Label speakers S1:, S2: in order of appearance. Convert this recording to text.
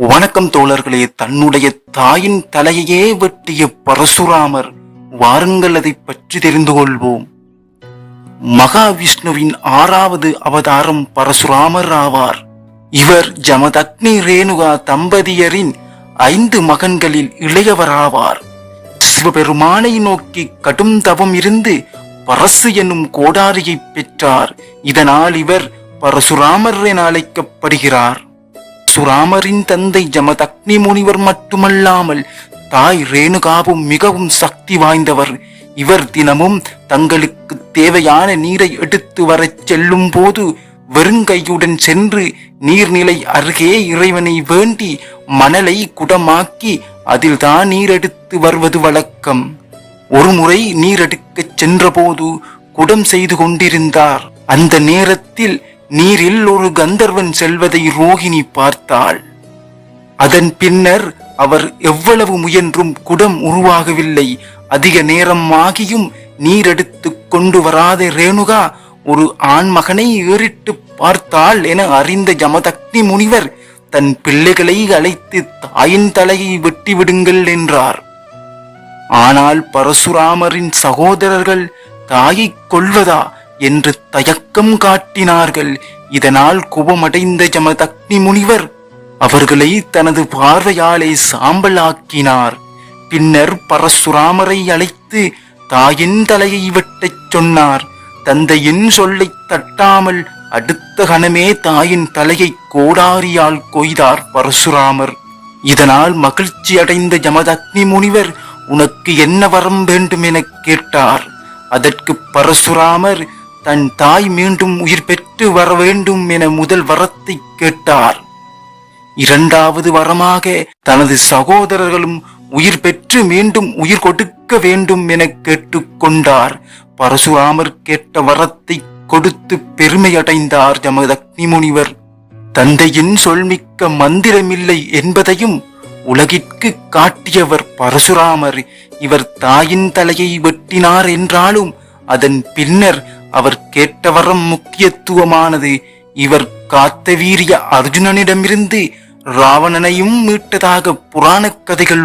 S1: வணக்கம் தோழர்களே தன்னுடைய தாயின் தலையையே வெட்டிய பரசுராமர் வாருங்கள் அதை பற்றி தெரிந்து கொள்வோம். மகாவிஷ்ணுவின் ஆறாவது அவதாரம் பரசுராமர் ஆவார். இவர் ஜமதக்னி ரேணுகா தம்பதியரின் ஐந்து மகன்களில் இளையவராவார். சிவபெருமானை நோக்கி கடும் தவம் இருந்து பரசு என்னும் கோடாரியை பெற்றார். இதனால் இவர் பரசுராமர் என அழைக்கப்படுகிறார். சுராமரின் தந்தை ஜமதக்னி முனிவர் மட்டுமல்லாமல் தாய் ரேணுகாவும் மிகவும் சக்தி வாய்ந்தவர். இவர் தினமும் தங்களுக்கு தேவையான நீரை எடுத்து வரச் செல்லும் போது வெறுங்கையுடன் சென்று நீர்நிலை அருகே இறைவனை வேண்டி மணலை குடமாக்கி அதில்தான் நீர் எடுத்து வருவது வழக்கம். ஒருமுறை நீர் எடுக்கச் சென்றபோது குடம் செய்து கொண்டிருந்தார். அந்த நேரத்தில் நீரில் ஒரு கந்தர்வன் செல்வதை ரோகிணி பார்த்தாள். அதன் பின்னர் அவர் எவ்வளவு முயன்றும் குடம் உருவாகவில்லை. அதிக நேரம் ஆகியும் நீரெடுத்து கொண்டு வராத ரேணுகா ஒரு ஆண்மகனை ஏறிட்டு பார்த்தாள் என அறிந்த ஜமதக்னி முனிவர் தன் பிள்ளைகளை அழைத்து தாயின் தலையை வெட்டி விடுங்கள் என்றார். ஆனால் பரசுராமரின் சகோதரர்கள் தாயை கொள்வதா? என்று தயக்கம் காட்டினார்கள். இதனால் குபமடைந்த ஜமதக்னி முனிவர் அவர்களை தனது பார்வையாலே சாம்பலாக்கினார். பின்னர் பரசுராமரை அழைத்து தாயின் தலையை வெட்டச் சொன்னார். தந்தையின் சொல்லைத் தட்டாமல் அடுத்த கணமே தாயின் தலையை கோடாரியால் கொய்தார் பரசுராமர். இதனால் மகிழ்ச்சி அடைந்த ஜமதக்னி முனிவர் உனக்கு என்ன வரம் வேண்டும் எனக் கேட்டார்? அதற்கு பரசுராமர் தன் தாய் மீண்டும் உயிர் பெற்று வர வேண்டும் என முதல் வரத்தை கேட்டார். இரண்டாவது வரமாக தனது சகோதரர்களும் உயிர் பெற்று மீண்டும் உயிர் கொடுக்க வேண்டும் என கேட்டுக்கொண்டார் பரசுராமர் கேட்ட வரத்தை கொடுத்து பெருமையடைந்தார் ஜமதக்னி முனிவர் தந்தையின் சொல்மிக்க மந்திரமில்லை என்பதையும் உலகிற்கு காட்டியவர் பரசுராமர். இவர் தாயின் தலையை வெட்டினார் என்றாலும் அதன் பின்னர் அவர் கேட்டவரம் முக்கியத்துவமானது. இவர் காத்த வீரிய அர்ஜுனனிடமிருந்து ராவணனையும் மீட்டதாக புராணக் கதைகள்